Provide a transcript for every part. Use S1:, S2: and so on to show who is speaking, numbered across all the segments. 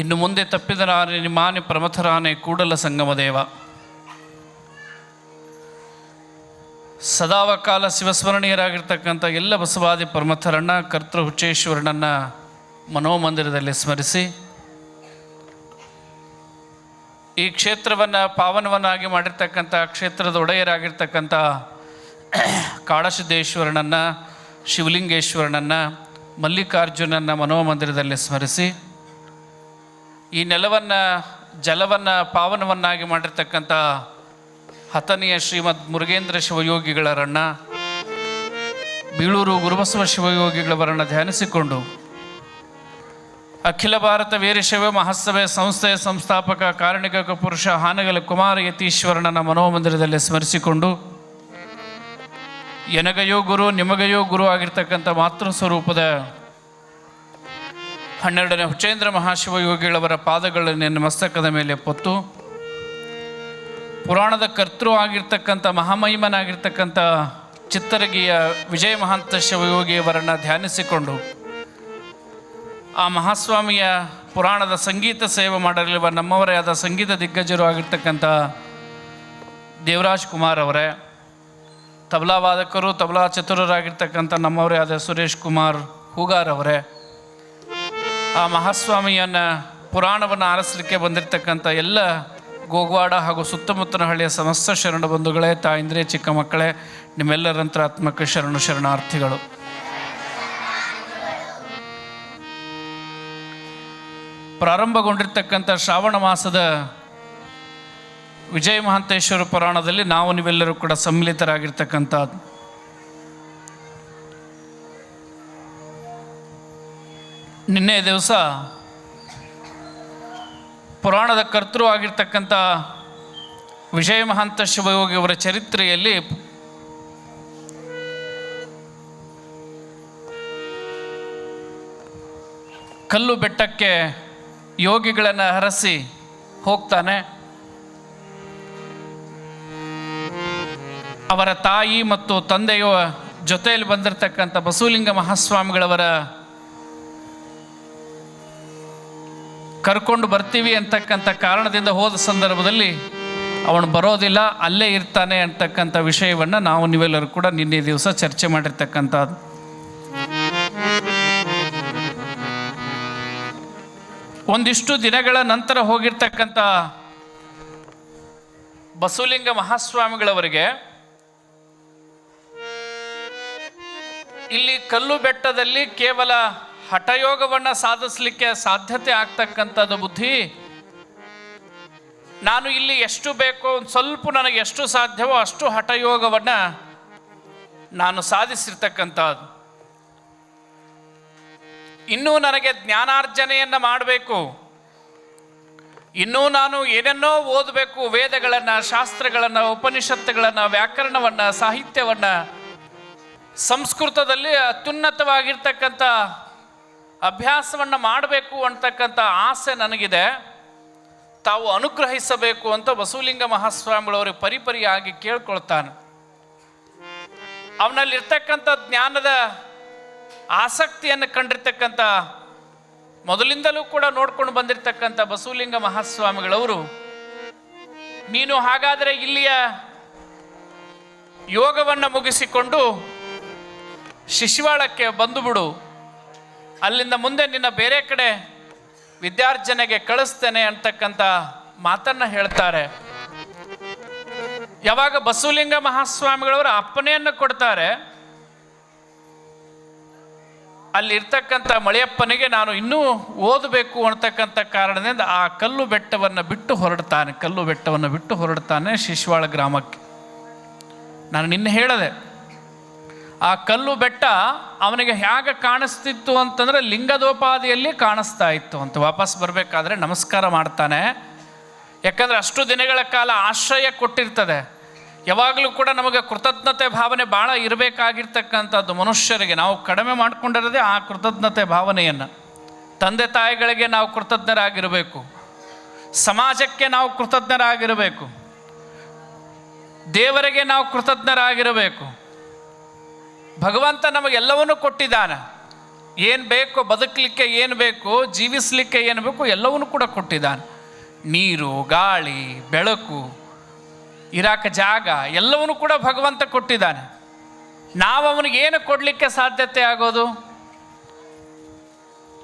S1: ಇನ್ನು ಮುಂದೆ ತಪ್ಪಿದರಾನೆ ನಿಮಾನೆ ಪ್ರಮಥರಾನೆ ಕೂಡಲ ಸಂಗಮ ದೇವ ಸದಾವಕಾಲ ಶಿವಸ್ಮರಣೀಯರಾಗಿರ್ತಕ್ಕಂಥ ಎಲ್ಲ ಬಸವಾದಿ ಪ್ರಮಥರನ್ನ ಕರ್ತೃ ಹುಚ್ಚೇಶ್ವರನನ್ನ ಮನೋಮಂದಿರದಲ್ಲಿ ಸ್ಮರಿಸಿ, ಈ ಕ್ಷೇತ್ರವನ್ನು ಪಾವನವನ್ನಾಗಿ ಮಾಡಿರ್ತಕ್ಕಂಥ ಕ್ಷೇತ್ರದ ಒಡೆಯರಾಗಿರ್ತಕ್ಕಂಥ ಕಾಡಸಿದ್ದೇಶ್ವರನನ್ನು, ಶಿವಲಿಂಗೇಶ್ವರನನ್ನು, ಮಲ್ಲಿಕಾರ್ಜುನನ್ನ ಮನೋಮಂದಿರದಲ್ಲಿ ಸ್ಮರಿಸಿ ನೆಲವನ್ನು, ಜಲವನ್ನು ಪಾವನವನ್ನಾಗಿ ಮಾಡಿರ್ತಕ್ಕಂಥ ಹತನೆಯ ಶ್ರೀಮದ್ ಮುರುಗೇಂದ್ರ ಶಿವಯೋಗಿಗಳರನ್ನು ಬೀಳೂರು ಗುರುಬಸವ ಶಿವಯೋಗಿಗಳವರನ್ನು ಧ್ಯಾನಿಸಿಕೊಂಡು ಅಖಿಲ ಭಾರತ ವೀರಶೈವ ಮಹಾಸಭೆ ಸಂಸ್ಥೆಯ ಸಂಸ್ಥಾಪಕ ಕಾರಣಿಕ ಪುರುಷ ಹಾನಗಲ ಕುಮಾರ ಯತೀಶ್ವರನನ್ನ ಮನೋಮಂದಿರದಲ್ಲಿ ಸ್ಮರಿಸಿಕೊಂಡು, ಎನಗಯೋ ಗುರು, ನಿಮಗಯೋ ಗುರು ಆಗಿರ್ತಕ್ಕಂಥ ಮಾತೃ ಸ್ವರೂಪದ ಹನ್ನೆರಡನೇ ಹುಚೇಂದ್ರ ಮಹಾಶಿವಯೋಗಿಗಳವರ ಪಾದಗಳನ್ನು ನನ್ನ ಮಸ್ತಕದ ಮೇಲೆ ಪೊತ್ತು. ಪುರಾಣದ ಕರ್ತೃ ಆಗಿರ್ತಕ್ಕಂಥ, ಮಹಾಮಹಿಮನಾಗಿರ್ತಕ್ಕಂಥ ಚಿತ್ತರಗಿಯ ವಿಜಯ ಮಹಾಂತ ಶಿವಯೋಗಿಯವರನ್ನು ಧ್ಯಾನಿಸಿಕೊಂಡು, ಆ ಮಹಾಸ್ವಾಮಿಯ ಪುರಾಣದ ಸಂಗೀತ ಸೇವೆ ಮಾಡಲಿರುವ ನಮ್ಮವರೇ ಆದ ಸಂಗೀತ ದಿಗ್ಗಜರು ಆಗಿರ್ತಕ್ಕಂಥ ದೇವರಾಜ್ ಕುಮಾರ್ ಅವರೇ, ತಬಲಾ ವಾದಕರು, ತಬಲಾ ಚತುರರಾಗಿರ್ತಕ್ಕಂಥ ನಮ್ಮವರೇ ಆದ ಸುರೇಶ್ ಕುಮಾರ್ ಹೂಗಾರ್ ಅವರೇ ಆ ಮಹಾಸ್ವಾಮಿಯನ್ನು ಪುರಾಣವನ್ನು ಆರಿಸಲಿಕ್ಕೆ ಬಂದಿರತಕ್ಕಂಥ ಎಲ್ಲ ಗೋಗ್ವಾಡ ಹಾಗೂ ಸುತ್ತಮುತ್ತಲ ಹಳ್ಳಿಯ ಸಮಸ್ತ ಶರಣ ಬಂಧುಗಳೇ, ತಾಯಿಂದ್ರೇ, ಚಿಕ್ಕ ಮಕ್ಕಳೇ ನಿಮ್ಮೆಲ್ಲರಂತರಾತ್ಮಕ ಶರಣು ಶರಣಾರ್ಥಿಗಳು. ಪ್ರಾರಂಭಗೊಂಡಿರ್ತಕ್ಕಂಥ ಶ್ರಾವಣ ಮಾಸದ ವಿಜಯ ಮಹಾಂತೇಶ್ವರ ಪುರಾಣದಲ್ಲಿ ನಾವು ನೀವೆಲ್ಲರೂ ಕೂಡ ಸಮ್ಮಿಲಿತರಾಗಿರ್ತಕ್ಕಂಥ ನಿನ್ನೆ ದಿವಸ ಪುರಾಣದ ಕರ್ತೃ ಆಗಿರ್ತಕ್ಕಂಥ ವಿಜಯ ಮಹಾಂತ ಶಿವಯೋಗಿಯವರ ಚರಿತ್ರೆಯಲ್ಲಿ ಕಲ್ಲು ಬೆಟ್ಟಕ್ಕೆ ಯೋಗಿಗಳನ್ನು ಹರಸಿ ಹೋಗ್ತಾನೆ. ಅವರ ತಾಯಿ ಮತ್ತು ತಂದೆಯ ಜೊತೆಯಲ್ಲಿ ಬಂದಿರತಕ್ಕಂಥ ಬಸವಲಿಂಗ ಮಹಾಸ್ವಾಮಿಗಳವರ ಕರ್ಕೊಂಡು ಬರ್ತೀವಿ ಅಂತಕ್ಕಂಥ ಕಾರಣದಿಂದ ಹೋದ ಸಂದರ್ಭದಲ್ಲಿ ಅವನು ಬರೋದಿಲ್ಲ, ಅಲ್ಲೇ ಇರ್ತಾನೆ ಅಂತಕ್ಕಂಥ ವಿಷಯವನ್ನು ನಾವು ನೀವೆಲ್ಲರೂ ಕೂಡ ನಿನ್ನೆ ದಿವಸ ಚರ್ಚೆ ಮಾಡಿರ್ತಕ್ಕಂಥದ್ದು. ಒಂದಿಷ್ಟು ದಿನಗಳ ನಂತರ ಹೋಗಿರ್ತಕ್ಕಂಥ ಬಸವಲಿಂಗ ಮಹಾಸ್ವಾಮಿಗಳವರಿಗೆ ಇಲ್ಲಿ ಕಲ್ಲು ಬೆಟ್ಟದಲ್ಲಿ ಕೇವಲ ಹಠಯೋಗವನ್ನು ಸಾಧಿಸಲಿಕ್ಕೆ ಸಾಧ್ಯತೆ ಆಗ್ತಕ್ಕಂಥದ್ದು ಬುದ್ಧಿ. ನಾನು ಇಲ್ಲಿ ಎಷ್ಟು ಬೇಕೋ ಒಂದು ಸ್ವಲ್ಪ ನನಗೆ ಎಷ್ಟು ಸಾಧ್ಯವೋ ಅಷ್ಟು ಹಠಯೋಗವನ್ನು ನಾನು ಸಾಧಿಸಿರ್ತಕ್ಕಂಥದ್ದು. ಇನ್ನೂ ನನಗೆ ಜ್ಞಾನಾರ್ಜನೆಯನ್ನು ಮಾಡಬೇಕು. ಇನ್ನೂ ನಾನು ಏನನ್ನೋ ಓದಬೇಕು, ವೇದಗಳನ್ನು, ಶಾಸ್ತ್ರಗಳನ್ನು, ಉಪನಿಷತ್ತುಗಳನ್ನು, ವ್ಯಾಕರಣವನ್ನು, ಸಾಹಿತ್ಯವನ್ನು, ಸಂಸ್ಕೃತದಲ್ಲಿ ಅತ್ಯುನ್ನತವಾಗಿರ್ತಕ್ಕಂಥ ಅಭ್ಯಾಸವನ್ನು ಮಾಡಬೇಕು ಅಂತಕ್ಕಂಥ ಆಸೆ ನನಗಿದೆ. ತಾವು ಅನುಗ್ರಹಿಸಬೇಕು ಅಂತ ವಸುಲಿಂಗ ಮಹಾಸ್ವಾಮಿಗಳವರು ಪರಿಪರಿಯಾಗಿ ಕೇಳ್ಕೊಳ್ತಾನೆ. ಅವನಲ್ಲಿರ್ತಕ್ಕಂಥ ಜ್ಞಾನದ ಆಸಕ್ತಿಯನ್ನು ಕಂಡಿರ್ತಕ್ಕಂಥ ಮೊದಲಿಂದಲೂ ಕೂಡ ನೋಡ್ಕೊಂಡು ಬಂದಿರತಕ್ಕಂಥ ಬಸವಲಿಂಗ ಮಹಾಸ್ವಾಮಿಗಳವರು, ನೀನು ಹಾಗಾದರೆ ಇಲ್ಲಿಯ ಯೋಗವನ್ನು ಮುಗಿಸಿಕೊಂಡು ಶಿಶುವಾಳಕ್ಕೆ ಬಂದು ಬಿಡು ಅಲ್ಲಿಂದ ಮುಂದೆ ನಿನ್ನ ಬೇರೆ ಕಡೆ ವಿದ್ಯಾರ್ಜನೆಗೆ ಕಳಿಸ್ತೇನೆ ಅಂತಕ್ಕಂಥ ಮಾತನ್ನ ಹೇಳ್ತಾರೆ. ಯಾವಾಗ ಬಸವಲಿಂಗ ಮಹಾಸ್ವಾಮಿಗಳವರು ಅಪ್ಪನೆಯನ್ನು ಕೊಡ್ತಾರೆ, ಅಲ್ಲಿ ಇರ್ತಕ್ಕಂಥ ಮಳೆಯಪ್ಪನಿಗೆ ನಾನು ಇನ್ನೂ ಓದಬೇಕು ಅಂತಕ್ಕಂಥ ಕಾರಣದಿಂದ ಆ ಕಲ್ಲು ಬೆಟ್ಟವನ್ನು ಬಿಟ್ಟು ಹೊರಡ್ತಾನೆ, ಕಲ್ಲು ಬೆಟ್ಟವನ್ನು ಬಿಟ್ಟು ಹೊರಡ್ತಾನೆ ಶಿಶುವಾಳ ಗ್ರಾಮಕ್ಕೆ. ನಾನು ನಿನ್ನೆ ಹೇಳಿದೆ ಆ ಕಲ್ಲು ಬೆಟ್ಟ ಅವನಿಗೆ ಹೇಗೆ ಕಾಣಿಸ್ತಿತ್ತು ಅಂತಂದರೆ ಲಿಂಗದೋಪಾದಿಯಲ್ಲಿ ಕಾಣಿಸ್ತಾ ಇತ್ತು ಅಂತ ವಾಪಸ್ ಬರಬೇಕಾದ್ರೆ ನಮಸ್ಕಾರ ಮಾಡ್ತಾನೆ. ಯಾಕಂದರೆ ಅಷ್ಟು ದಿನಗಳ ಕಾಲ ಆಶ್ರಯ ಕೊಟ್ಟಿರ್ತದೆ. ಯಾವಾಗಲೂ ಕೂಡ ನಮಗೆ ಕೃತಜ್ಞತೆ ಭಾವನೆ ಭಾಳ ಇರಬೇಕಾಗಿರ್ತಕ್ಕಂಥದ್ದು ಮನುಷ್ಯರಿಗೆ. ನಾವು ಕಡಿಮೆ ಮಾಡಿಕೊಂಡಿರೋದೇ ಆ ಕೃತಜ್ಞತೆ ಭಾವನೆಯನ್ನು. ತಂದೆ ತಾಯಿಗಳಿಗೆ ನಾವು ಕೃತಜ್ಞರಾಗಿರಬೇಕು. ಸಮಾಜಕ್ಕೆ ನಾವು ಕೃತಜ್ಞರಾಗಿರಬೇಕು. ದೇವರಿಗೆ ನಾವು ಕೃತಜ್ಞರಾಗಿರಬೇಕು. ಭಗವಂತ ನಮಗೆಲ್ಲವನ್ನೂ ಕೊಟ್ಟಿದ್ದಾನೆ. ಏನು ಬೇಕು ಬದುಕಲಿಕ್ಕೆ ಏನು ಬೇಕು, ಜೀವಿಸಲಿಕ್ಕೆ ಏನು ಬೇಕು ಎಲ್ಲವನ್ನೂ ಕೂಡ ಕೊಟ್ಟಿದ್ದಾನೆ. ನೀರು, ಗಾಳಿ, ಬೆಳಕು, ಇರಾಕ ಜಾಗ ಎಲ್ಲವನ್ನೂ ಕೂಡ ಭಗವಂತ ಕೊಟ್ಟಿದ್ದಾನೆ. ನಾವು ಅವನಿಗೆ ಏನು ಕೊಡಲಿಕ್ಕೆ ಸಾಧ್ಯತೆ ಆಗೋದು?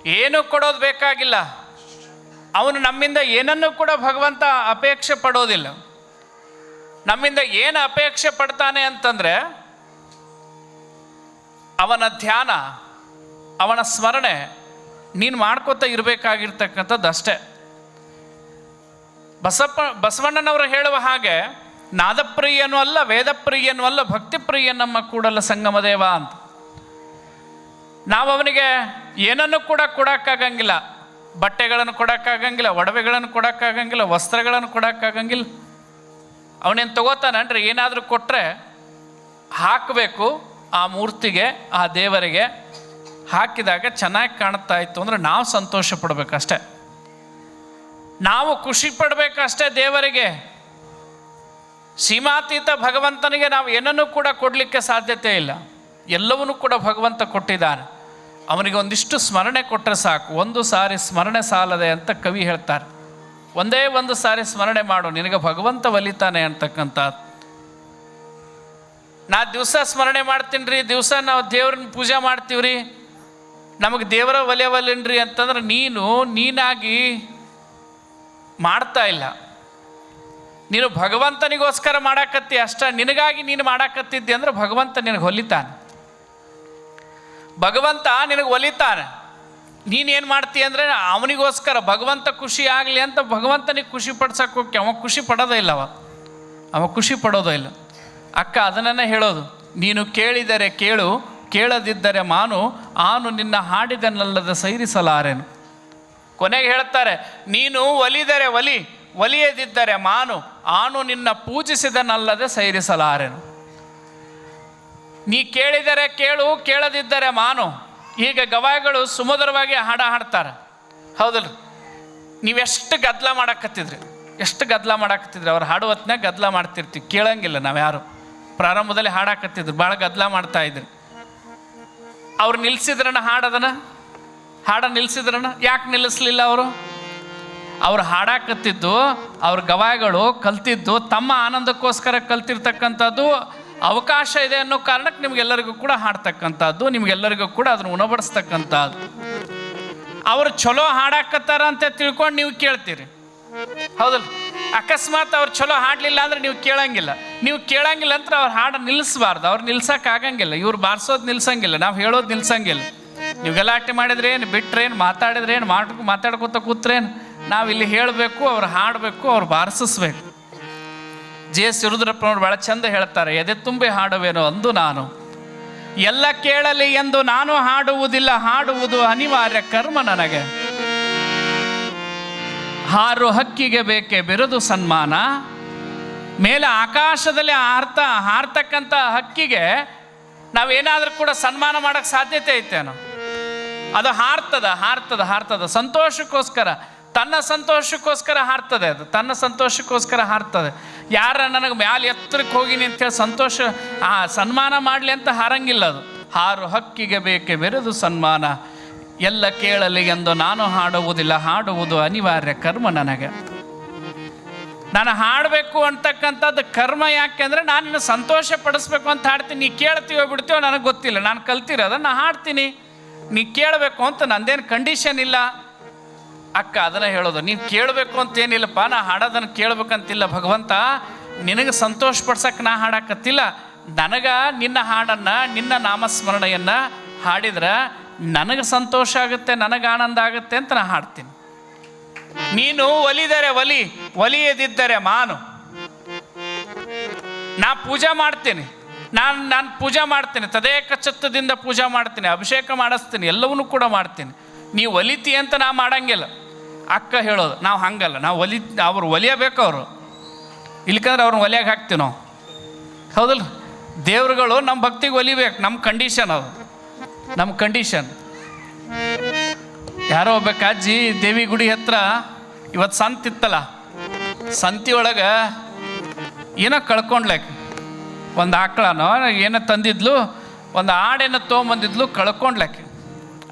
S1: ಏನು ಕೊಡೋದು ಬೇಕಾಗಿಲ್ಲ. ಅವನು ನಮ್ಮಿಂದ ಏನನ್ನೂ ಕೂಡ ಭಗವಂತ ಅಪೇಕ್ಷೆ ಪಡೋದಿಲ್ಲ. ನಮ್ಮಿಂದ ಏನು ಅಪೇಕ್ಷೆ ಪಡ್ತಾನೆ ಅಂತಂದರೆ ಅವನ ಧ್ಯಾನ, ಅವನ ಸ್ಮರಣೆ ನೀನು ಮಾಡ್ಕೋತಾ ಇರಬೇಕಾಗಿರ್ತಕ್ಕಂಥದ್ದು ಅಷ್ಟೇ. ಬಸಪ್ಪ, ಬಸವಣ್ಣನವರು ಹೇಳುವ ಹಾಗೆ, ನಾದಪ್ರಿಯನೂ ಅಲ್ಲ, ವೇದಪ್ರಿಯನೂ ಅಲ್ಲ ಭಕ್ತಿಪ್ರಿಯ ನಮ್ಮ ಕೂಡಲ್ಲ ಸಂಗಮದೇವ ಅಂತ. ನಾವು ಅವನಿಗೆ ಏನನ್ನು ಕೂಡ ಕೊಡೋಕ್ಕಾಗಂಗಿಲ್ಲ. ಬಟ್ಟೆಗಳನ್ನು ಕೊಡೋಕ್ಕಾಗಂಗಿಲ್ಲ, ಒಡವೆಗಳನ್ನು ಕೊಡೋಕ್ಕಾಗಂಗಿಲ್ಲ, ವಸ್ತ್ರಗಳನ್ನು ಕೊಡೋಕ್ಕಾಗಂಗಿಲ್ಲ. ಅವನೇನು ತಗೋತಾನನ್ರಿ ಏನಾದರೂ ಕೊಟ್ಟರೆ ಹಾಕಬೇಕು. ಆ ಮೂರ್ತಿಗೆ, ಆ ದೇವರಿಗೆ ಹಾಕಿದಾಗ ಚೆನ್ನಾಗಿ ಕಾಣ್ತಾ ಇತ್ತು ಅಂದರೆ ನಾವು ಸಂತೋಷ ಪಡಬೇಕಷ್ಟೆ ನಾವು ಖುಷಿ ಪಡಬೇಕಷ್ಟೇ ದೇವರಿಗೆ. ಸೀಮಾತೀತ ಭಗವಂತನಿಗೆ ನಾವು ಏನನ್ನೂ ಕೂಡ ಕೊಡಲಿಕ್ಕೆ ಸಾಧ್ಯತೆ ಇಲ್ಲ. ಎಲ್ಲವನ್ನೂ ಕೂಡ ಭಗವಂತ ಕೊಟ್ಟಿದ್ದಾನೆ. ಅವನಿಗೆ ಒಂದಿಷ್ಟು ಸ್ಮರಣೆ ಕೊಟ್ಟರೆ ಸಾಕು. ಒಂದು ಸಾರಿ ಸ್ಮರಣೆ ಸಾಲದೆ ಅಂತ ಕವಿ ಹೇಳ್ತಾರೆ. ಒಂದೇ ಒಂದು ಸಾರಿ ಸ್ಮರಣೆ ಮಾಡು. ನಿನಗೆ ಭಗವಂತ ಒಲಿತಾನೆ ಅಂತಕ್ಕಂಥದ್ದು. ನಾ ದಿವಸ ಸ್ಮರಣೆ ಮಾಡ್ತೀನಿ ರೀ ದಿವಸ ನಾವು ದೇವ್ರನ್ನ ಪೂಜೆ ಮಾಡ್ತೀವಿ ನಮಗೆ ದೇವರ ಒಲಿಯವಲ್ಲೇನ್ರಿ ಅಂತಂದ್ರೆ ನೀನು ನೀನಾಗಿ ಮಾಡ್ತಾ ಇಲ್ಲ. ನೀನು ಭಗವಂತನಿಗೋಸ್ಕರ ಮಾಡಾಕತ್ತಿ ಅಷ್ಟ, ನಿನಗಾಗಿ ನೀನು ಮಾಡಾಕತ್ತಿದ್ದಿ ಅಂದ್ರೆ ಭಗವಂತ ನಿನಗೆ ಹೊಲಿತಾನೆ. ಭಗವಂತ ನಿನಗೆ ಒಲಿತಾನೆ. ನೀನೇನು ಮಾಡ್ತಿ ಅಂದರೆ ಅವನಿಗೋಸ್ಕರ ಭಗವಂತ ಖುಷಿ ಆಗಲಿ ಅಂತ ಭಗವಂತನಿಗೆ ಖುಷಿ ಪಡ್ಸಕ್ಕೆ ಹೋಗಿ ಅವ ಖುಷಿ ಪಡೋದೇ ಇಲ್ಲ ಅವ. ಅವ ಖುಷಿ ಪಡೋದೇ ಇಲ್ಲ. ಅಕ್ಕ ಅದನ್ನೇ ಹೇಳೋದು. ನೀನು ಕೇಳಿದರೆ ಕೇಳು, ಕೇಳದಿದ್ದರೆ ಮಾನು, ಆನು ನಿನ್ನ ಹಾಡಿದನಲ್ಲದ ಸೈರಿಸಲಾರೆನು. ಕೊನೆಗೆ ಹೇಳ್ತಾರೆ ನೀನು ಒಲಿದರೆ ಒಲಿ, ಒಲಿಯದಿದ್ದರೆ ಮಾನು, ಆನು ನಿನ್ನ ಪೂಜಿಸಿದನಲ್ಲದೆ ಸೈರಿಸಲಾರೆನು. ನೀ ಕೇಳಿದರೆ ಕೇಳು, ಕೇಳದಿದ್ದರೆ ಮಾನು. ಈಗ ಗವಾಯಿಗಳು ಸುಮಧುರವಾಗಿ ಹಾಡ ಹಾಡ್ತಾರೆ. ಹೌದಲ್ರಿ? ನೀವೆಷ್ಟು ಗದ್ದಲ ಮಾಡಕತ್ತಿದ್ರಿ? ಎಷ್ಟು ಗದ್ದಲ ಮಾಡಕತ್ತಿದ್ರಿ? ಅವ್ರು ಹಾಡುವತ್ನಾಗ ಗದ್ದಲ ಮಾಡ್ತಿರ್ತೀವಿ. ಕೇಳಂಗಿಲ್ಲ ನಾವು ಯಾರು ಪ್ರಾರಂಭದಲ್ಲಿ ಹಾಡಾಕತ್ತಿದ್ರು ಭಾಳ ಗದ್ದಲ ಮಾಡ್ತಾ ಇದ್ರು. ಅವ್ರು ನಿಲ್ಸಿದ್ರನ ಹಾಡದನ? ಹಾಡ ನಿಲ್ಸಿದ್ರನ? ಯಾಕೆ ನಿಲ್ಲಿಸ್ಲಿಲ್ಲ ಅವರು? ಅವ್ರು ಹಾಡಾಕತ್ತಿದ್ದು, ಅವ್ರ ಗವಾಯಿಗಳು ಕಲ್ತಿದ್ದು, ತಮ್ಮ ಆನಂದಕ್ಕೋಸ್ಕರ ಕಲ್ತಿರ್ತಕ್ಕಂಥದ್ದು, ಅವಕಾಶ ಇದೆ ಅನ್ನೋ ಕಾರಣಕ್ಕೆ ನಿಮ್ಗೆಲ್ಲರಿಗೂ ಕೂಡ ಹಾಡ್ತಕ್ಕಂಥದ್ದು, ನಿಮ್ಗೆಲ್ಲರಿಗೂ ಕೂಡ ಅದನ್ನು ಉಣಬಡಿಸ್ತಕ್ಕಂಥದ್ದು. ಅವರು ಚಲೋ ಹಾಡಾಕತ್ತಾರ ಅಂತ ತಿಳ್ಕೊಂಡು ನೀವು ಕೇಳ್ತೀರಿ. ಹೌದಲ್ಲ? ಅಕಸ್ಮಾತ್ ಅವ್ರು ಚಲೋ ಹಾಡಲಿಲ್ಲ ಅಂದ್ರೆ ನೀವು ಕೇಳಂಗಿಲ್ಲ. ನೀವು ಕೇಳಂಗಿಲ್ಲ ಅಂದ್ರೆ ಅವ್ರು ಹಾಡು ನಿಲ್ಲಿಸಬಾರ್ದು ಅವ್ರು ನಿಲ್ಸಕ್ಕೆ ಆಗಂಗಿಲ್ಲ ಇವ್ರು ಬಾರಿಸೋದು ನಿಲ್ಸಂಗಿಲ್ಲ. ನಾವು ಹೇಳೋದು ನಿಲ್ಸಂಗಿಲ್ಲ. ನೀವು ಗಲಾಟೆ ಮಾಡಿದ್ರೆ ಏನು ಬಿಟ್ರೇನು ಮಾತಾಡಿದ್ರೇನು ಮಾಡ್, ಮಾತಾಡ್ಕೊತ ಕೂತ್ರೇನು ನಾವು ಇಲ್ಲಿ ಹೇಳಬೇಕು, ಅವ್ರು ಹಾಡಬೇಕು, ಅವ್ರು ಬಾರಿಸಿಸ್ಬೇಕು. ಜೆ ಎಸ್ ಯರುದ್ರಪ್ಪನವ್ರು ಭಾಳ ಚಂದ ಹೇಳ್ತಾರೆ, ಎದೆ ತುಂಬಿ ಹಾಡುವೇನೋ ಅಂದು ನಾನು. ಎಲ್ಲ ಕೇಳಲಿ ಎಂದು ನಾನು ಹಾಡುವುದಿಲ್ಲ. ಹಾಡುವುದು ಅನಿವಾರ್ಯ ಕರ್ಮ ನನಗೆ. ಹಾರು ಹಕ್ಕಿಗೆ ಬೇಕೆ ಬಿರುದು ಸನ್ಮಾನ? ಮೇಲೆ ಆಕಾಶದಲ್ಲಿ ಹಾರ್ತ ಹಾರ್ತಕ್ಕಂಥ ಹಕ್ಕಿಗೆ ನಾವೇನಾದರೂ ಕೂಡ ಸನ್ಮಾನ ಮಾಡೋಕ್ಕೆ ಸಾಧ್ಯತೆ ಐತೇನೋ? ಅದು ಹಾರ್ತದ ಹಾರ್ತದ ಹಾರ್ತದ. ಸಂತೋಷಕ್ಕೋಸ್ಕರ, ತನ್ನ ಸಂತೋಷಕ್ಕೋಸ್ಕರ ಹಾರ್ತದೆ ಅದು. ತನ್ನ ಸಂತೋಷಕ್ಕೋಸ್ಕರ ಹಾರ್ತದೆ. ಯಾರ ನನಗೆ ಮ್ಯಾಲೆ ಎತ್ತರಕ್ಕೆ ಹೋಗಿನಿ ಅಂತೇಳಿ ಸಂತೋಷ, ಆ ಸನ್ಮಾನ ಮಾಡಲಿ ಅಂತ ಹಾರಂಗಿಲ್ಲ ಅದು. ಹಾರು ಹಕ್ಕಿಗೆ ಬೇಕೆ ಬೆರೆದು ಸನ್ಮಾನ? ಎಲ್ಲ ಕೇಳಲಿ ಎಂದು ನಾನು ಹಾಡುವುದಿಲ್ಲ, ಹಾಡುವುದು ಅನಿವಾರ್ಯ ಕರ್ಮ ನನಗೆ. ನಾನು ಹಾಡಬೇಕು ಅಂತಕ್ಕಂಥದ್ದು ಕರ್ಮ ಯಾಕೆ ಅಂದರೆ ನಾನು ಸಂತೋಷ ಪಡಿಸ್ಬೇಕು ಅಂತ ಹಾಡ್ತೀನಿ, ನೀ ಕೇಳ್ತೀವೋ ಬಿಡ್ತೀವೋ ನನಗೆ ಗೊತ್ತಿಲ್ಲ, ನಾನು ಕಲ್ತಿರೋದ ನಾನು ಹಾಡ್ತೀನಿ. ನೀ ಕೇಳಬೇಕು ಅಂತ ನಂದೇನು ಕಂಡೀಷನ್ ಇಲ್ಲ. ಅಕ್ಕ ಅದನ್ನು ಹೇಳೋದು, ನೀನು ಕೇಳಬೇಕು ಅಂತ ಏನಿಲ್ಲಪ್ಪ, ನಾ ಹಾಡೋದನ್ನು ಕೇಳಬೇಕಂತಿಲ್ಲ ಭಗವಂತ. ನಿನಗೆ ಸಂತೋಷ ಪಡ್ಸಕ್ಕೆ ನಾ ಹಾಡಕತ್ತಿಲ್ಲ. ನನಗೆ ನಿನ್ನ ಹಾಡನ್ನು, ನಿನ್ನ ನಾಮಸ್ಮರಣೆಯನ್ನು ಹಾಡಿದ್ರೆ ನನಗೆ ಸಂತೋಷ ಆಗುತ್ತೆ, ನನಗೆ ಆನಂದ ಆಗುತ್ತೆ ಅಂತ ನಾನು ಹಾಡ್ತೀನಿ. ನೀನು ಒಲಿದರೆ ಒಲಿ, ಒಲಿಯದಿದ್ದರೆ ಮಾನು. ನಾ ಪೂಜೆ ಮಾಡ್ತೀನಿ, ನಾನು ನಾನು ಪೂಜೆ ಮಾಡ್ತೀನಿ, ತದೇಕ ಚಿತ್ತದಿಂದ ಪೂಜೆ ಮಾಡ್ತೀನಿ, ಅಭಿಷೇಕ ಮಾಡಿಸ್ತೀನಿ, ಎಲ್ಲವನ್ನೂ ಕೂಡ ಮಾಡ್ತೀನಿ. ನೀ ಒಲಿತಿ ಅಂತ ನಾ ಮಾಡಂಗಿಲ್ಲ. ಅಕ್ಕ ಹೇಳೋದು, ನಾವು ಹಂಗಲ್ಲ, ನಾವು ಒಲಿ, ಅವ್ರು ಒಲಿಯಬೇಕು ಅವರು. ಇಲ್ಕಂದ್ರೆ ಅವ್ರನ್ನ ಒಲಿಯಾಗಿ ಹಾಕ್ತೀವಿ ನಾವು. ಹೌದಲ್ಲ ದೇವ್ರುಗಳು ನಮ್ಮ ಭಕ್ತಿಗೆ ಒಲಿಬೇಕು ನಮ್ಮ ಕಂಡೀಷನ್ ಅದು. ನಮ್ಮ ಕಂಡೀಷನ್ ಯಾರೋ ಒಬ್ಬ ಅಜ್ಜಿ ದೇವಿ ಗುಡಿ ಹತ್ರ ಇವತ್ತು ಸಂತ ಇತ್ತಲ್ಲ ಸಂತಿ ಒಳಗೆ ಏನೋ ಕಳ್ಕೊಂಡ್ಲಾಕ ಒಂದು ಆಕಳನೋ ಏನೋ ತಂದಿದ್ಲು, ಒಂದು ಆಡೇನೋ ತೊಗೊಂಬಂದಿದ್ಲು ಕಳ್ಕೊಂಡ್ಲಾಕೆ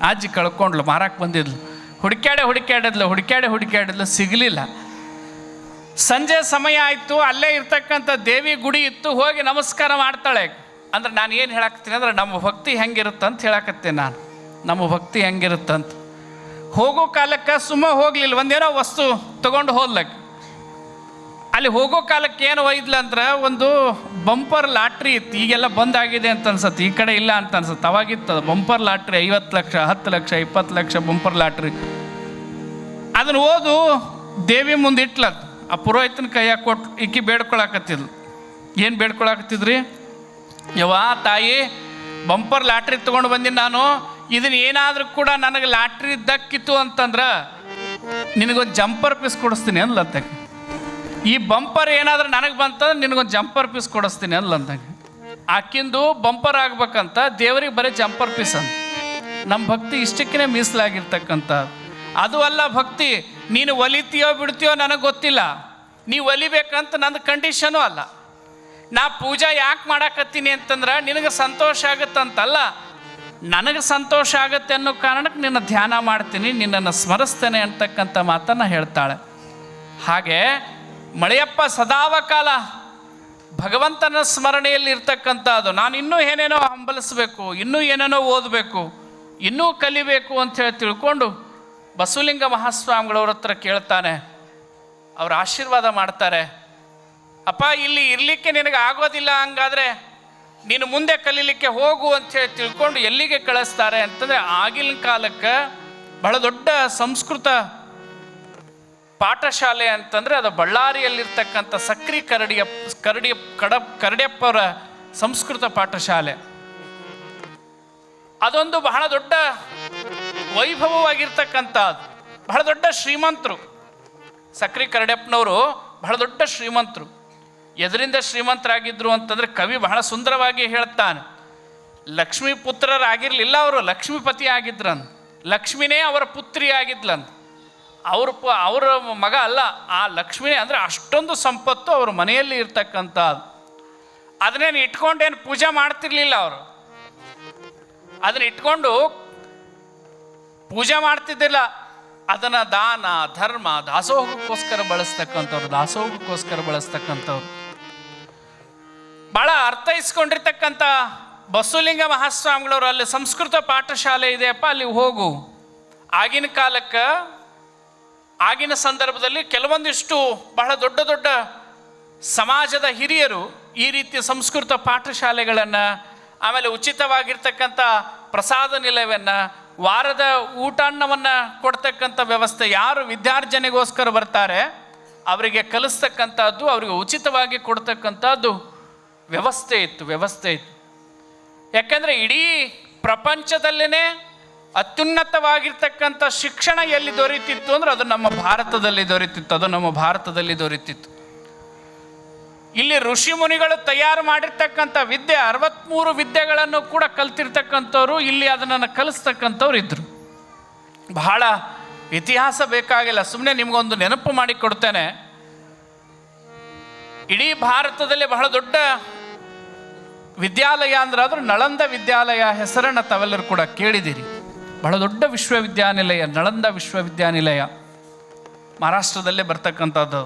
S1: ಅಜ್ಜಿ ಕಳ್ಕೊಂಡ್ಲು ಮಾರಕ್ಕೆ ಬಂದಿದ್ಲು. ಹುಡುಕ್ಯಾಡೆ ಹುಡುಕ್ಯಾಡಿದ್ಲು ಹುಡುಕ್ಯಾಡೆ ಹುಡುಕ್ಯಾಡಿದ್ಲು, ಸಿಗಲಿಲ್ಲ. ಸಂಜೆ ಸಮಯ ಆಯಿತು, ಅಲ್ಲೇ ಇರ್ತಕ್ಕಂಥ ದೇವಿ ಗುಡಿ ಇತ್ತು, ಹೋಗಿ ನಮಸ್ಕಾರ ಮಾಡ್ತಾಳೆ. ಅಂದ್ರೆ ನಾನು ಏನು ಹೇಳಾಕತ್ತೀನಿ ಅಂದ್ರೆ ನಮ್ಮ ಭಕ್ತಿ ಹೆಂಗಿರುತ್ತಂತ ಹೇಳಕತ್ತೀನಿ ನಾನು. ನಮ್ಮ ಭಕ್ತಿ ಹೆಂಗಿರುತ್ತಂತ. ಹೋಗೋ ಕಾಲಕ್ಕೆ ಸುಮ್ಮ ಹೋಗ್ಲಿಲ್ಲ, ಒಂದೇನೋ ವಸ್ತು ತಗೊಂಡು ಹೋದ್ಲಕ್ಕೆ. ಅಲ್ಲಿ ಹೋಗೋ ಕಾಲಕ್ಕೆ ಏನು ಒಯ್ದ್ಲ ಅಂದ್ರೆ ಒಂದು ಬಂಪರ್ ಲಾಟ್ರಿ ಇತ್ತು, ಈಗೆಲ್ಲ ಬಂದಾಗಿದೆ ಅಂತ ಅನ್ಸತ್ತೆ, ಈ ಕಡೆ ಇಲ್ಲ ಅಂತ ಅನ್ಸತ್ತೆ. ಅವಾಗಿತ್ತು ಬಂಪರ್ ಲಾಟ್ರಿ, ಐವತ್ತು ಲಕ್ಷ, ಹತ್ತು ಲಕ್ಷ, ಇಪ್ಪತ್ತು ಲಕ್ಷ ಬಂಪರ್ ಲಾಟ್ರಿ. ಅದನ್ನ ಓದು ದೇವಿ ಮುಂದೆ ಇಟ್ಲ ಆ ಪುರೋಹಿತನ ಕೈಯಾಗ ಕೊಟ್ಟು ಇಕ್ಕಿ ಬೇಡ್ಕೊಳಕತ್ತಿದ್ಲು. ಏನು ಬೇಡ್ಕೊಳಕತ್ತಿದ್ರಿ? ಯವ್ವ, ತಾಯಿ, ಬಂಪರ್ ಲಾಟ್ರಿ ತಗೊಂಡು ಬಂದಿನಿ ನಾನು. ಇದನ್ನ ಏನಾದರೂ ಕೂಡ ನನಗೆ ಲಾಟ್ರಿ ದಕ್ಕಿತ್ತು ಅಂತಂದ್ರೆ ನಿನಗೊಂದು ಜಂಪರ್ ಪೀಸ್ ಕೊಡಿಸ್ತೀನಿ ಅನ್ಲತ್ತಕ್ಕೆ ಈ ಬಂಪರ್ ಏನಾದ್ರೂ ನನಗೆ ಬಂತಂದ್ರೆ ನಿನಗೊಂದು ಜಂಪರ್ ಪೀಸ್ ಕೊಡಿಸ್ತೀನಿ ಅನ್ಲಂದಾಗ ಆಕಿಂದು ಬಂಪರ್ ಆಗ್ಬೇಕಂತ ದೇವರಿಗೆ ಬರೀ ಜಂಪರ್ ಪೀಸ್ ಅಂತ ನಮ್ಮ ಭಕ್ತಿ ಇಷ್ಟಕ್ಕೇ ಮೀಸಲಾಗಿರ್ತಕ್ಕಂಥ ಅದು ಅಲ್ಲ ಭಕ್ತಿ, ನೀನು ಒಲಿತೀಯೋ ಬಿಡ್ತೀಯೋ ನನಗೆ ಗೊತ್ತಿಲ್ಲ. ನೀ ಒಲಿಬೇಕಂತ ನನ್ನ ಕಂಡೀಷನೂ ಅಲ್ಲ. ನಾ ಪೂಜಾ ಯಾಕೆ ಮಾಡಾಕತ್ತೀನಿ ಅಂತಂದ್ರೆ ನಿನಗೆ ಸಂತೋಷ ಆಗುತ್ತಂತಲ್ಲ, ನನಗೆ ಸಂತೋಷ ಆಗುತ್ತೆ ಅನ್ನೋ ಕಾರಣಕ್ಕೆ ನಿನ್ನ ಧ್ಯಾನ ಮಾಡ್ತೀನಿ, ನಿನ್ನನ್ನು ಸ್ಮರಿಸ್ತೇನೆ ಅಂತಕ್ಕಂಥ ಮಾತನ್ನು ಹೇಳ್ತಾಳೆ. ಹಾಗೆ ಮಳೆಯಪ್ಪ ಸದಾವಕಾಲ ಭಗವಂತನ ಸ್ಮರಣೆಯಲ್ಲಿ ಇರ್ತಕ್ಕಂಥದ್ದು, ನಾನು ಇನ್ನೂ ಏನೇನೋ ಹಂಬಲಿಸ್ಬೇಕು, ಇನ್ನೂ ಏನೇನೋ ಓದಬೇಕು, ಇನ್ನೂ ಕಲಿಬೇಕು ಅಂತ ಹೇಳಿ ತಿಳ್ಕೊಂಡು ಬಸವಲಿಂಗ ಮಹಾಸ್ವಾಮಿಗಳವ್ರ ಹತ್ರ ಕೇಳ್ತಾನೆ, ಅವ್ರ ಆಶೀರ್ವಾದ ಮಾಡ್ತಾರೆ. ಅಪ್ಪ, ಇಲ್ಲಿ ಇರಲಿಕ್ಕೆ ನಿನಗೆ ಆಗೋದಿಲ್ಲ ಹಂಗಾದ್ರೆ ನೀನು ಮುಂದೆ ಕಲೀಲಿಕ್ಕೆ ಹೋಗು ಅಂತ ಹೇಳಿ ತಿಳ್ಕೊಂಡು ಎಲ್ಲಿಗೆ ಕಳಿಸ್ತಾರೆ ಅಂತಂದರೆ ಆಗಿನ ಕಾಲಕ್ಕೆ ಬಹಳ ದೊಡ್ಡ ಸಂಸ್ಕೃತ ಪಾಠಶಾಲೆ ಅಂತಂದರೆ ಅದು ಬಳ್ಳಾರಿಯಲ್ಲಿರ್ತಕ್ಕಂಥ ಸಕ್ರಿ ಕರಡಿಯ, ಕರಡಿ, ಕಡ, ಕರಡಿಯಪ್ಪವರ ಸಂಸ್ಕೃತ ಪಾಠಶಾಲೆ. ಅದೊಂದು ಬಹಳ ದೊಡ್ಡ ವೈಭವವಾಗಿರ್ತಕ್ಕಂಥ ಬಹಳ ದೊಡ್ಡ ಶ್ರೀಮಂತರು. ಸಕ್ರಿ ಕರಡಿಯಪ್ಪನವರು ಬಹಳ ದೊಡ್ಡ ಶ್ರೀಮಂತರು. ಎದರಿಂದ ಶ್ರೀಮಂತರಾಗಿದ್ದರು ಅಂತಂದ್ರೆ ಕವಿ ಬಹಳ ಸುಂದರವಾಗಿ ಹೇಳ್ತಾನೆ. ಲಕ್ಷ್ಮೀ ಪುತ್ರರಾಗಿರಲಿಲ್ಲ ಅವರು, ಲಕ್ಷ್ಮೀಪತಿ ಆಗಿದ್ರಂತ. ಲಕ್ಷ್ಮಿನೇ ಅವರ ಪುತ್ರಿ ಆಗಿದ್ಲಂತ. ಅವ್ರ ಪ, ಅವರ ಮಗ ಅಲ್ಲ, ಆ ಲಕ್ಷ್ಮಿನೇ ಅಂದರೆ ಅಷ್ಟೊಂದು ಸಂಪತ್ತು ಅವ್ರ ಮನೆಯಲ್ಲಿ ಇರ್ತಕ್ಕಂಥದ್ದು. ಅದನ್ನೇನು ಇಟ್ಕೊಂಡೇನು ಪೂಜೆ ಮಾಡ್ತಿರ್ಲಿಲ್ಲ ಅವರು. ಅದನ್ನ ಇಟ್ಕೊಂಡು ಪೂಜೆ ಮಾಡ್ತಿದ್ದಿಲ್ಲ. ಅದನ್ನು ದಾನ, ಧರ್ಮ, ದಾಸೋಹಕ್ಕೋಸ್ಕರ ಬಳಸ್ತಕ್ಕಂಥವ್ರು ದಾಸೋಹಕ್ಕೋಸ್ಕರ ಬಳಸ್ತಕ್ಕಂಥವ್ರು. ಬಹಳ ಅರ್ಥೈಸ್ಕೊಂಡಿರ್ತಕ್ಕಂಥ ಬಸವಲಿಂಗ ಮಹಾಸ್ವಾಮಿಗಳವರು ಅಲ್ಲಿ ಸಂಸ್ಕೃತ ಪಾಠಶಾಲೆ ಇದೆಯಪ್ಪ, ಅಲ್ಲಿ ಹೋಗು. ಆಗಿನ ಕಾಲಕ್ಕೆ, ಆಗಿನ ಸಂದರ್ಭದಲ್ಲಿ ಕೆಲವೊಂದಿಷ್ಟು ಬಹಳ ದೊಡ್ಡ ದೊಡ್ಡ ಸಮಾಜದ ಹಿರಿಯರು ಈ ರೀತಿಯ ಸಂಸ್ಕೃತ ಪಾಠಶಾಲೆಗಳನ್ನು, ಆಮೇಲೆ ಉಚಿತವಾಗಿರ್ತಕ್ಕಂಥ ಪ್ರಸಾದ ನಿಲಯವನ್ನು, ವಾರದ ಊಟಾನ್ನವನ್ನು ಕೊಡ್ತಕ್ಕಂಥ ವ್ಯವಸ್ಥೆ ಯಾರು ವಿದ್ಯಾರ್ಜನೆಗೋಸ್ಕರ ಬರ್ತಾರೆ, ಅವರಿಗೆ ಕಲಿಸ್ತಕ್ಕಂಥದ್ದು, ಅವರಿಗೆ ಉಚಿತವಾಗಿ ಕೊಡ್ತಕ್ಕಂಥದ್ದು ವ್ಯವಸ್ಥೆ ಇತ್ತು ವ್ಯವಸ್ಥೆ ಇತ್ತು. ಯಾಕಂದರೆ ಇಡೀ ಪ್ರಪಂಚದಲ್ಲೇ ಅತ್ಯುನ್ನತವಾಗಿರ್ತಕ್ಕಂಥ ಶಿಕ್ಷಣ ಎಲ್ಲಿ ದೊರೀತಿತ್ತು ಅಂದ್ರೆ ಅದು ನಮ್ಮ ಭಾರತದಲ್ಲಿ ದೊರೀತಿತ್ತು, ಅದು ನಮ್ಮ ಭಾರತದಲ್ಲಿ ದೊರೀತಿತ್ತು. ಇಲ್ಲಿ ಋಷಿ ಮುನಿಗಳು ತಯಾರು ಮಾಡಿರ್ತಕ್ಕಂಥ ವಿದ್ಯೆ, ಅರವತ್ಮೂರು ವಿದ್ಯೆಗಳನ್ನು ಕೂಡ ಕಲ್ತಿರ್ತಕ್ಕಂಥವ್ರು, ಇಲ್ಲಿ ಅದನ್ನು ಕಲಿಸ್ತಕ್ಕಂಥವ್ರು ಇದ್ದರು ಬಹಳ ಇತಿಹಾಸ ಬೇಕಾಗಿಲ್ಲ ಸುಮ್ಮನೆ ನಿಮಗೊಂದು ನೆನಪು ಮಾಡಿಕೊಡ್ತೇನೆ. ಇಡೀ ಭಾರತದಲ್ಲಿ ಬಹಳ ದೊಡ್ಡ ವಿದ್ಯಾಲಯ ಅಂದ್ರೆ ಆದ್ರೂ ನಳಂದ ವಿದ್ಯಾಲಯ ಹೆಸರನ್ನು ತಾವೆಲ್ಲರೂ ಕೂಡ ಕೇಳಿದ್ದೀರಿ. ಬಹಳ ದೊಡ್ಡ ವಿಶ್ವವಿದ್ಯಾನಿಲಯ, ನಳಂದ ವಿಶ್ವವಿದ್ಯಾನಿಲಯ. ಮಹಾರಾಷ್ಟ್ರದಲ್ಲೇ ಬರ್ತಕ್ಕಂಥದ್ದು.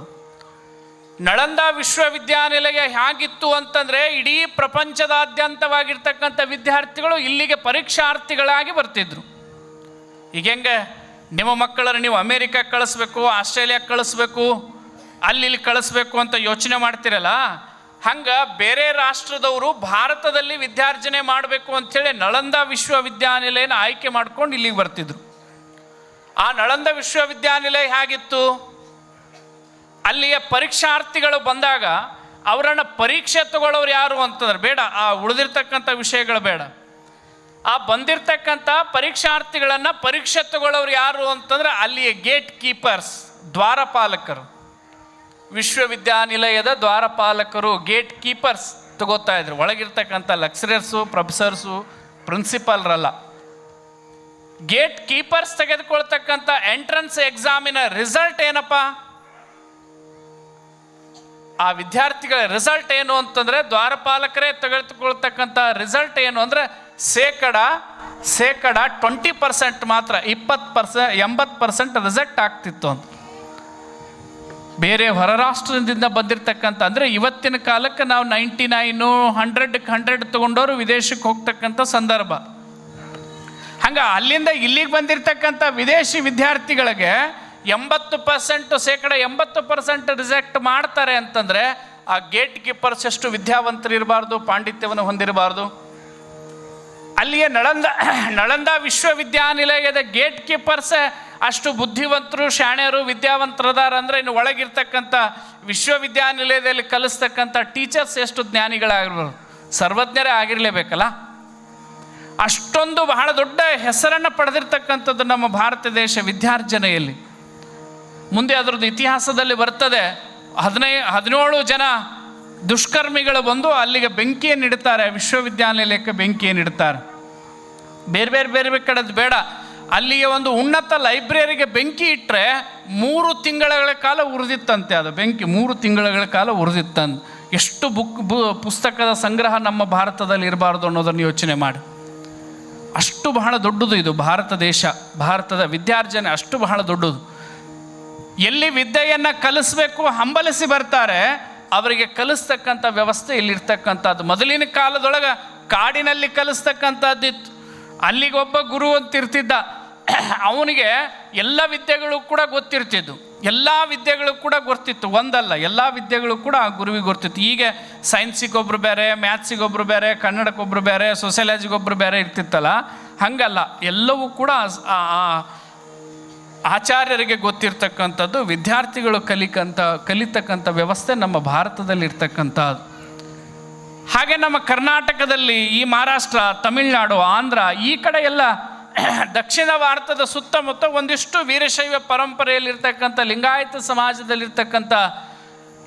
S1: ನಳಂದ ವಿಶ್ವವಿದ್ಯಾನಿಲಯ ಹೇಗಿತ್ತು ಅಂತಂದರೆ ಇಡೀ ಪ್ರಪಂಚದಾದ್ಯಂತವಾಗಿರ್ತಕ್ಕಂಥ ವಿದ್ಯಾರ್ಥಿಗಳು ಇಲ್ಲಿಗೆ ಪರೀಕ್ಷಾರ್ಥಿಗಳಾಗಿ ಬರ್ತಿದ್ರು. ಈಗ ಹೆಂಗೆ? ನಿಮ್ಮ ಮಕ್ಕಳನ್ನು ನೀವು ಅಮೇರಿಕಕ್ಕೆ ಕಳಿಸ್ಬೇಕು ಆಸ್ಟ್ರೇಲಿಯಾಕ್ಕೆ ಕಳಿಸ್ಬೇಕು, ಅಲ್ಲಿ ಇಲ್ಲಿ ಕಳಿಸ್ಬೇಕು ಅಂತ ಯೋಚನೆ ಮಾಡ್ತಿರಲ್ಲ? ಹಂಗೆ ಬೇರೆ ರಾಷ್ಟ್ರದವರು ಭಾರತದಲ್ಲಿ ವಿದ್ಯಾರ್ಜನೆ ಮಾಡಬೇಕು ಅಂಥೇಳಿ ನಳಂದ ವಿಶ್ವವಿದ್ಯಾನಿಲಯನ ಆಯ್ಕೆ ಮಾಡ್ಕೊಂಡು ಇಲ್ಲಿಗೆ ಬರ್ತಿದ್ರು. ಆ ನಳಂದ ವಿಶ್ವವಿದ್ಯಾನಿಲಯ ಹೇಗಿತ್ತು? ಅಲ್ಲಿಯ ಪರೀಕ್ಷಾರ್ಥಿಗಳು ಬಂದಾಗ ಅವರನ್ನು ಪರೀಕ್ಷೆ ತಗೊಳ್ಳೋರು ಯಾರು ಅಂತಂದ್ರೆ ಬೇಡ, ಆ ಉಳಿದಿರ್ತಕ್ಕಂಥ ವಿಷಯಗಳು ಬೇಡ. ಆ ಬಂದಿರತಕ್ಕಂಥ ಪರೀಕ್ಷಾರ್ಥಿಗಳನ್ನು ಪರೀಕ್ಷೆ ತಗೊಳ್ಳೋರು ಯಾರು ಅಂತಂದ್ರೆ ಅಲ್ಲಿಯ ಗೇಟ್ ಕೀಪರ್ಸ್ ದ್ವಾರಪಾಲಕರು. ವಿಶ್ವವಿದ್ಯಾನಿಲಯದ ದ್ವಾರಪಾಲಕರು, ಗೇಟ್ ಕೀಪರ್ಸ್ ತಗೋತಾ ಇದ್ರು. ಒಳಗಿರ್ತಕ್ಕಂಥ ಲೆಕ್ಚರರ್ಸು ಪ್ರೊಫೆಸರ್ಸು, ಪ್ರಿನ್ಸಿಪಾಲ್ರಲ್ಲ. ಗೇಟ್ ಕೀಪರ್ಸ್ ತೆಗೆದುಕೊಳ್ತಕ್ಕಂಥ ಎಂಟ್ರೆನ್ಸ್ ಎಕ್ಸಾಮಿನ ರಿಸಲ್ಟ್ ಏನಪ್ಪ? ಆ ವಿದ್ಯಾರ್ಥಿಗಳ ರಿಸಲ್ಟ್ ಏನು ಅಂತಂದರೆ ದ್ವಾರಪಾಲಕರೇ ತೆಗೆದುಕೊಳ್ತಕ್ಕಂಥ ರಿಸಲ್ಟ್ ಏನು ಅಂದರೆ ಶೇಕಡ ಶೇಕಡ ಟ್ವೆಂಟಿ ಪರ್ಸೆಂಟ್ ಮಾತ್ರ, ಇಪ್ಪತ್ತು ಪರ್ಸೆಂಟ್ ಎಂಬತ್ತು ಪರ್ಸೆಂಟ್ ರಿಸಲ್ಟ್ ಆಗ್ತಿತ್ತು ಅಂತ. ಬೇರೆ ಹೊರ ರಾಷ್ಟ್ರದಿಂದ ಬಂದಿರತಕ್ಕಂಥ, ಅಂದರೆ ಇವತ್ತಿನ ಕಾಲಕ್ಕೆ ನಾವು ನೈಂಟಿ ನೈನು ಹಂಡ್ರೆಡ್ಗೆ ಹಂಡ್ರೆಡ್ ತೊಗೊಂಡವರು ವಿದೇಶಕ್ಕೆ ಹೋಗ್ತಕ್ಕಂಥ ಸಂದರ್ಭ. ಹಂಗೆ ಅಲ್ಲಿಂದ ಇಲ್ಲಿಗೆ ಬಂದಿರತಕ್ಕಂಥ ವಿದೇಶಿ ವಿದ್ಯಾರ್ಥಿಗಳಿಗೆ ಎಂಬತ್ತು ಪರ್ಸೆಂಟ್ ಶೇಕಡ ಎಂಬತ್ತು ಪರ್ಸೆಂಟ್ ರಿಜೆಕ್ಟ್ ಮಾಡ್ತಾರೆ ಅಂತಂದರೆ ಆ ಗೇಟ್ ಕೀಪರ್ಸ್ ಎಷ್ಟು ವಿದ್ಯಾವಂತರು ಇರಬಾರ್ದು ಪಾಂಡಿತ್ಯವನ್ನು ಹೊಂದಿರಬಾರ್ದು. ಅಲ್ಲಿಯ ನಳಂದ ನಳಂದ ವಿಶ್ವವಿದ್ಯಾನಿಲಯದ ಗೇಟ್ ಕೀಪರ್ಸ್ ಅಷ್ಟು ಬುದ್ಧಿವಂತರು, ಶಾಣ್ಯರು, ವಿದ್ಯಾವಂತರದಾರ ಅಂದರೆ ಇನ್ನು ಒಳಗಿರ್ತಕ್ಕಂಥ ವಿಶ್ವವಿದ್ಯಾನಿಲಯದಲ್ಲಿ ಕಲಿಸ್ತಕ್ಕಂಥ ಟೀಚರ್ಸ್ ಎಷ್ಟು ಜ್ಞಾನಿಗಳಾಗಿರ್ಬೋದು. ಸರ್ವಜ್ಞರೇ ಆಗಿರಲೇಬೇಕಲ್ಲ? ಅಷ್ಟೊಂದು ಬಹಳ ದೊಡ್ಡ ಹೆಸರನ್ನು ಪಡೆದಿರ್ತಕ್ಕಂಥದ್ದು ನಮ್ಮ ಭಾರತ ದೇಶ ವಿದ್ಯಾರ್ಜನೆಯಲ್ಲಿ. ಮುಂದೆ ಅದರದ್ದು ಇತಿಹಾಸದಲ್ಲಿ ಬರ್ತದೆ. ಹದಿನೈ, ಹದಿನೇಳು ಜನ ದುಷ್ಕರ್ಮಿಗಳು ಬಂದು ಅಲ್ಲಿಗೆ ಬೆಂಕಿಯನ್ನು ಇಡ್ತಾರೆ, ವಿಶ್ವವಿದ್ಯಾನಿಲಯಕ್ಕೆ ಬೆಂಕಿಯನ್ನು ಇಡ್ತಾರೆ. ಬೇರೆ ಬೇರೆ ಬೇರೆ ಬೇರೆ ಕಡೆದು ಬೇಡ. ಅಲ್ಲಿಗೆ ಒಂದು ಉನ್ನತ ಲೈಬ್ರರಿಗೆ ಬೆಂಕಿ ಇಟ್ಟರೆ ಮೂರು ತಿಂಗಳ ಕಾಲ ಉರಿದಿತ್ತಂತೆ ಅದು ಬೆಂಕಿ. ಮೂರು ತಿಂಗಳ ಕಾಲ ಉರಿದಿತ್ತಂತೆ. ಎಷ್ಟು ಬುಕ್ ಬು ಪುಸ್ತಕದ ಸಂಗ್ರಹ ನಮ್ಮ ಭಾರತದಲ್ಲಿ ಇರಬಾರ್ದು ಅನ್ನೋದನ್ನು ಯೋಚನೆ ಮಾಡಿ. ಅಷ್ಟು ಬಹಳ ದೊಡ್ಡದು ಇದು ಭಾರತ ದೇಶ, ಭಾರತದ ವಿದ್ಯಾರ್ಜನೆ ಅಷ್ಟು ಬಹಳ ದೊಡ್ಡದು. ಎಲ್ಲಿ ವಿದ್ಯೆಯನ್ನು ಕಲಿಸ್ಬೇಕು, ಹಂಬಲಿಸಿ ಬರ್ತಾರೆ ಅವರಿಗೆ ಕಲಿಸ್ತಕ್ಕಂಥ ವ್ಯವಸ್ಥೆ ಇಲ್ಲಿರ್ತಕ್ಕಂಥದ್ದು. ಮೊದಲಿನ ಕಾಲದೊಳಗೆ ಕಾಡಿನಲ್ಲಿ ಕಲಿಸ್ತಕ್ಕಂಥದ್ದಿತ್ತು ಅಲ್ಲಿಗೆ ಒಬ್ಬ ಗುರು ಅಂತಿರ್ತಿದ್ದ ಅವನಿಗೆ ಎಲ್ಲ ವಿದ್ಯೆಗಳು ಕೂಡ ಗೊತ್ತಿರ್ತಿದ್ದು ಎಲ್ಲ ವಿದ್ಯೆಗಳು ಕೂಡ ಗೊತ್ತಿತ್ತು. ಒಂದಲ್ಲ, ಎಲ್ಲ ವಿದ್ಯೆಗಳು ಕೂಡ ಆ ಗುರುವಿಗೆ ಗೊತ್ತಿತ್ತು. ಈಗ ಸೈನ್ಸಿಗೊಬ್ರು ಬೇರೆ, ಮ್ಯಾಥ್ಸಿಗೊಬ್ರು ಬೇರೆ ಕನ್ನಡಕ್ಕೊಬ್ರು ಬೇರೆ ಸೋಸಿಯಾಲಜಿಗೊಬ್ರು ಬೇರೆ ಇರ್ತಿತ್ತಲ್ಲ. ಹಂಗಲ್ಲ, ಎಲ್ಲವೂ ಕೂಡ ಆಚಾರ್ಯರಿಗೆ ಗೊತ್ತಿರ್ತಕ್ಕಂಥದ್ದು, ವಿದ್ಯಾರ್ಥಿಗಳು ಕಲಿಕಂತ ಕಲಿತಕ್ಕಂಥ ವ್ಯವಸ್ಥೆ ನಮ್ಮ ಭಾರತದಲ್ಲಿ ಇರ್ತಕ್ಕಂಥದ್ದು ಹಾಗೆ ನಮ್ಮ ಕರ್ನಾಟಕದಲ್ಲಿ ಈ ಮಹಾರಾಷ್ಟ್ರ, ತಮಿಳುನಾಡು, ಆಂಧ್ರ, ಈ ಕಡೆ ಎಲ್ಲ ದಕ್ಷಿಣ ಭಾರತದ ಸುತ್ತಮುತ್ತ ಒಂದಿಷ್ಟು ವೀರಶೈವ ಪರಂಪರೆಯಲ್ಲಿರ್ತಕ್ಕಂಥ, ಲಿಂಗಾಯತ ಸಮಾಜದಲ್ಲಿರ್ತಕ್ಕಂಥ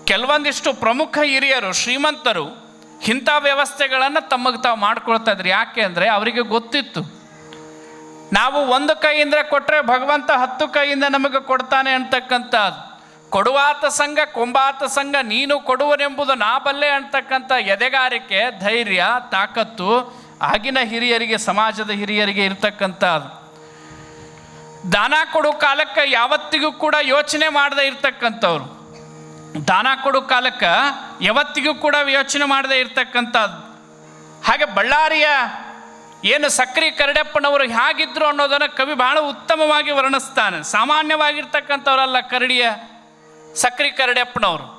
S1: ಕೆಲವೊಂದಿಷ್ಟು ಪ್ರಮುಖ ಹಿರಿಯರು, ಶ್ರೀಮಂತರು ಇಂಥ ವ್ಯವಸ್ಥೆಗಳನ್ನು ತಮಗೆ ತಾವು ಮಾಡ್ಕೊಳ್ತಾ ಇದ್ರು. ಯಾಕೆ ಅಂದರೆ ಅವರಿಗೆ ಗೊತ್ತಿತ್ತು. ನಾವು ಒಂದು ಕೈಯಿಂದ ಕೊಟ್ಟರೆ ಭಗವಂತ ಹತ್ತು ಕೈಯಿಂದ ನಮಗೆ ಕೊಡ್ತಾನೆ ಅಂತಕ್ಕಂಥ ಕೊಡುವಾತ ಸಂಘ, ಕೊಂಬಾತ ಸಂಘ, ನೀನು ಕೊಡುವನೆಂಬುದು ನಾ ಬಲ್ಲೆ ಅಂತಕ್ಕಂಥ ಎದೆಗಾರಿಕೆ, ಧೈರ್ಯ, ತಾಕತ್ತು ಆಗಿನ ಹಿರಿಯರಿಗೆ, ಸಮಾಜದ ಹಿರಿಯರಿಗೆ ಇರ್ತಕ್ಕಂಥದ್ದು. ದಾನ ಕೊಡು ಕಾಲಕ್ಕೆ ಯಾವತ್ತಿಗೂ ಕೂಡ ಯೋಚನೆ ಮಾಡದೆ ಇರ್ತಕ್ಕಂಥವ್ರು. ದಾನ ಕೊಡು ಕಾಲಕ್ಕೆ ಯಾವತ್ತಿಗೂ ಕೂಡ ಯೋಚನೆ ಮಾಡದೆ ಇರ್ತಕ್ಕಂಥದ್ದು. ಹಾಗೆ ಬಳ್ಳಾರಿಯ ಏನು ಸಕ್ರಿ ಕರಡಪ್ಪನವರು ಹೇಗಿದ್ರು ಅನ್ನೋದನ್ನು ಕವಿ ಬಹಳ ಉತ್ತಮವಾಗಿ ವರ್ಣಿಸ್ತಾನೆ. ಸಾಮಾನ್ಯವಾಗಿರ್ತಕ್ಕಂಥವರಲ್ಲ ಕರಡಿಯ ಸಕ್ರಿ ಕರಡಪ್ಪನವರು.